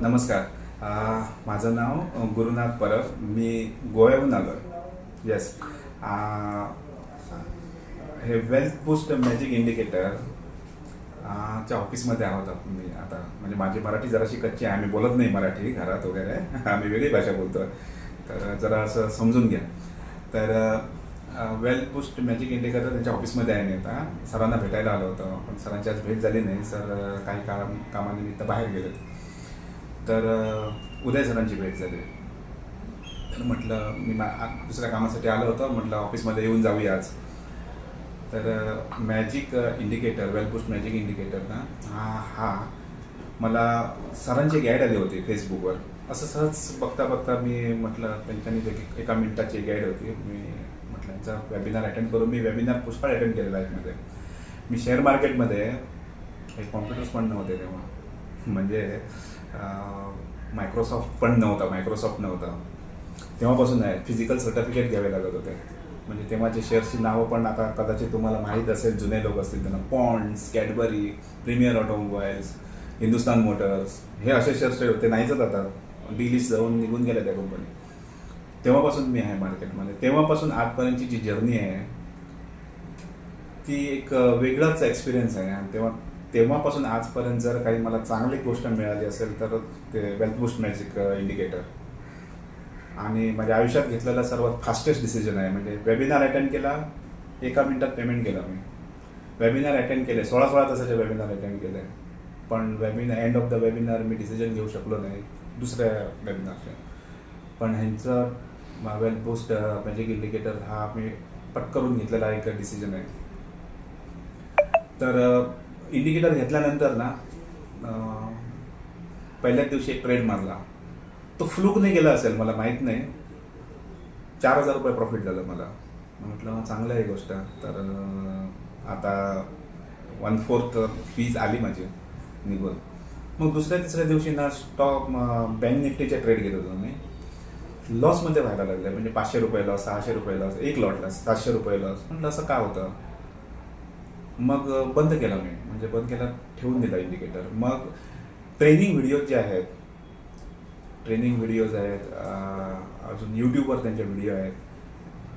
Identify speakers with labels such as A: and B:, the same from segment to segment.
A: नमस्कार. माझं नाव गुरुनाथ परब. मी गोव्याहून आलो आहे येस हे वेल्थ पुस्ट मॅजिक इंडिकेटर च्या ऑफिसमध्ये आहोत आपण मी आता. म्हणजे माझी मराठी जराशी कच्ची आहे. आम्ही बोलत नाही मराठी घरात वगैरे. आम्ही वेगळी भाषा बोलतो तर जरा असं समजून घ्या. तर वेल पुस्ट मॅजिक इंडिकेटर त्यांच्या ऑफिसमध्ये आहे मी आता. सरांना भेटायला आलो होतो. पण सरांची आज भेट झाली नाही. सर काही काम कामानिमित्त बाहेर गेलेत. तर उदय सरांची भेट झाली. तर म्हटलं मी मा दुसऱ्या कामासाठी आलो होतो. म्हटलं ऑफिसमध्ये येऊन जाऊया आज. तर मॅजिक इंडिकेटर वेलपुस्ट मॅजिक इंडिकेटर ना हा हा मला सरांची गाईड आली होती फेसबुकवर असं सहज बघता बघता मी म्हटलं त्यांच्यानी ते एका मिनिटाची गाईड होती. मी म्हटलं यांचा वेबिनार अटेंड करून मी वेबिनार पुष्कळ अटेंड केलेला आहे मध्ये मी शेअर मार्केटमध्ये एक कॉम्प्युटर्स पण नव्हते तेव्हा. म्हणजे मायक्रोसॉफ्ट पण नव्हता मायक्रोसॉफ्ट नव्हता. तेव्हापासून आहे फिजिकल सर्टिफिकेट घ्यावे लागत होते. म्हणजे तेव्हाचे शेअर्सची नावं पण आता कदाचित तुम्हाला माहीत असेल जुने लोक असतील त्यांना Pond's Cadbury Premier Automobiles Hindustan Motors हे असे शेअर्स होते नाहीच आता. डी जाऊन निघून गेल्या त्या कंपनी तेव्हापासून मी आहे मार्केटमध्ये तेव्हापासून आजपर्यंतची जी जर्नी आहे ती एक वेगळाच एक्सपिरियन्स आहे. आणि तेव्हा तेव्हापासून आजपर्यंत जर काही मला चांगली गोष्ट मिळाली असेल तर ते वेल्थ बुस्ट मॅजिक इंडिकेटर आणि माझ्या आयुष्यात घेतलेला सर्वात फास्टेस्ट डिसिजन आहे. म्हणजे वेबिनार अटेंड केला एका मिनिटात पेमेंट केलं मी. वेबिनार अटेंड केले सोळा सोळा तासाचे वेबिनार अटेंड केले. पण webinar end of the webinar me decision घेऊ शकलो नाही दुसऱ्या वेबिनारचे पण ह्यांचं वेल्थ बूस्ट मॅजिक इंडिकेटर हा मी पटकरून घेतलेला एक डिसिजन आहे. तर uh, इंडिकेटर घेतल्यानंतर ना पहिल्याच दिवशी एक ट्रेड मारला. तो फ्लूक नाही गेला असेल मला माहीत नाही. चार हजार रुपये प्रॉफिट झालं मला. म्हटलं चांगलं आहे गोष्ट. तर आता वन फोर्थ फीज आली माझी निघून मग दुसऱ्या तिसऱ्या दिवशी ना स्टॉक बँक निफ्टीचे ट्रेड घेत होतो मी. लॉसमध्ये व्हायला लागले. म्हणजे पाचशे रुपये लॉस सहाशे रुपये लॉस एक लॉट लॉस सातशे रुपये लॉस म्हटलं असं का होतं? मग बंद केला मी. म्हणजे बंद केला ठेवून दिला इंडिकेटर मग ट्रेनिंग व्हिडिओज जे आहेत ट्रेनिंग व्हिडिओज आहेत अजून यूट्यूबवर त्यांचे व्हिडिओ आहेत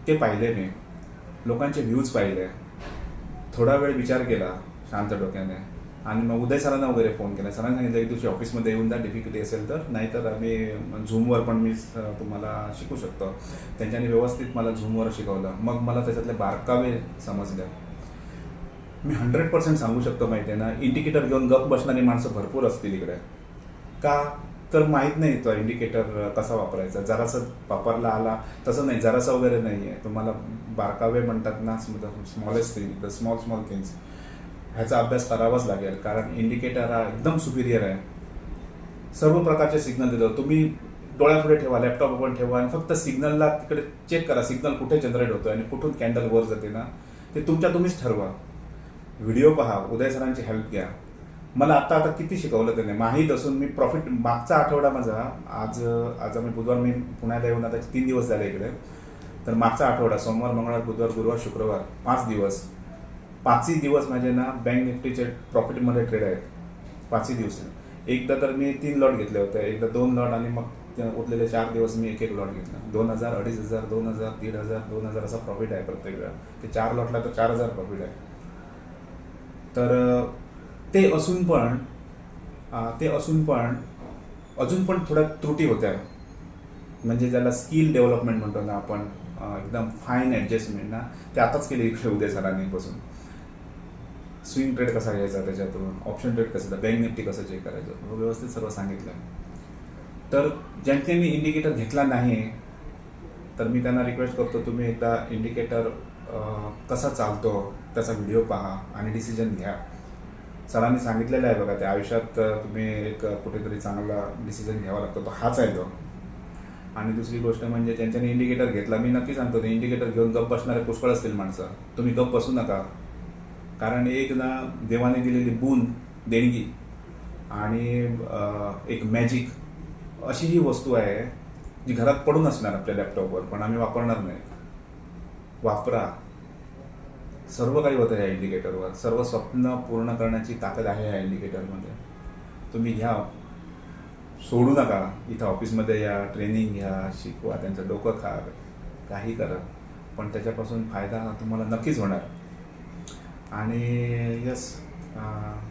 A: ते पाहिले मी. लोकांचे व्ह्यूज पाहिले. थोडा वेळ विचार केला शांत डोक्याने. आणि मग उदय सरांना वगैरे फोन केला. सरांनी सांगितलं की दिवशी ऑफिसमध्ये येऊन जा डिफिकल्टी असेल तर. नाहीतर आम्ही झूमवर पण मी तुम्हाला शिकू शकतो. त्यांच्यानी व्यवस्थित मला झूमवर शिकवलं. मग मला त्याच्यातले बारकावे समजले. मी हंड्रेड पर्सेंट सांगू शकतो माहिती आहे ना इंडिकेटर घेऊन गप बसणारी माणसं भरपूर असतील इकडे. का? तर माहीत नाही तो इंडिकेटर कसा वापरायचा. जरासं वापरला आला तसं नाही जरासं वगैरे नाही आहे तुम्हाला बारकावे म्हणतात ना smallest thing the small small things ह्याचा अभ्यास करावाच लागेल कारण इंडिकेटर हा एकदम सुपिरियर आहे. सर्व प्रकारचे सिग्नल देतो. तुम्ही डोळ्यापुढे ठेवा लॅपटॉप पण ठेवा आणि फक्त सिग्नलला तिकडे चेक करा. सिग्नल कुठे जनरेट होतो आणि कुठून कॅन्डल वर जाते ना ते तुमच्या तुम्हीच ठरवा. व्हिडिओ पहा उदय सरांची हेल्प घ्या. मला आता आता किती शिकवलं त्याने? माहीत असून मी प्रॉफिट मागचा आठवडा माझा आज आज आम्ही बुधवार मी पुण्याला येऊन आता तीन दिवस झाले इकडे. तर मागचा आठवडा सोमवार मंगळवार बुधवार गुरुवार शुक्रवार पाच दिवस. पाचही दिवस माझे ना बँक निफ्टीचे प्रॉफिटमध्ये ट्रेड आहेत. पाचही दिवस. एकदा तर मी तीन लॉट घेतले होते एकदा दोन लॉट आणि मग उरलेले चार दिवस मी एक एक लॉट घेतला. दोन हजार अडीच हजार दोन हजार दीड हजार दोन हजार असा प्रॉफिट आहे प्रत्येक वेळा. ते चार लॉटला तर चार हजार प्रॉफिट आहे. तर ते असून पण ते असून पण अजून पण थोड्या त्रुटी होत्या. म्हणजे ज्याला स्किल डेव्हलपमेंट म्हणतो ना आपण एकदम फाईन ॲडजस्टमेंट ना ते आताच केले इकडे उद्या सरांनी बसून स्विंग ट्रेड कसा घ्यायचा त्याच्यातून ऑप्शन ट्रेड कसं बँक निफ्टी कसं चेक करायचं व्यवस्थित सर्व सांगितलं. तर ज्यांनी इंडिकेटर घेतला नाही तर मी त्यांना रिक्वेस्ट करतो तुम्ही एकदा इंडिकेटर कसा चालतो? त्याचा व्हिडिओ पहा आणि डिसिजन घ्या. सरांनी सांगितलेलं आहे बघा त्या आयुष्यात तुम्ही एक कुठेतरी चांगला डिसिजन घ्यावा लागतो. तो हाच आहे तो. आणि दुसरी गोष्ट म्हणजे त्यांच्यानी इंडिकेटर घेतला. मी नक्की सांगतो ते इंडिकेटर घेऊन गप बसणारे पुष्कळ असतील माणसं. तुम्ही गप बसू नका. कारण एक ना देवाने दिलेली बून देणगी आणि एक मॅजिक अशी ही वस्तू आहे जी घरात पडून असणार आपल्या लॅपटॉपवर पण आम्ही वापरणार नाही. वापरा. सर्व काही होतं या इंडिकेटरवर सर्व स्वप्न पूर्ण करण्याची ताकद आहे या इंडिकेटरमध्ये तुम्ही घ्या. सोडू नका. इथं ऑफिसमध्ये या ट्रेनिंग घ्या शिकवा त्यांचं डोकं खा काही करा. पण त्याच्यापासून फायदा तुम्हाला नक्कीच होणार. आणि यस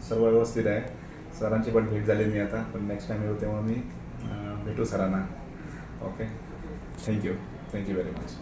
A: सर्व व्यवस्थित आहे. सरांची पण भेट झाली मी आता. पण नेक्स्ट टाईम येऊ तेव्हा मी भेटू सरांना. Okay thank you thank you very much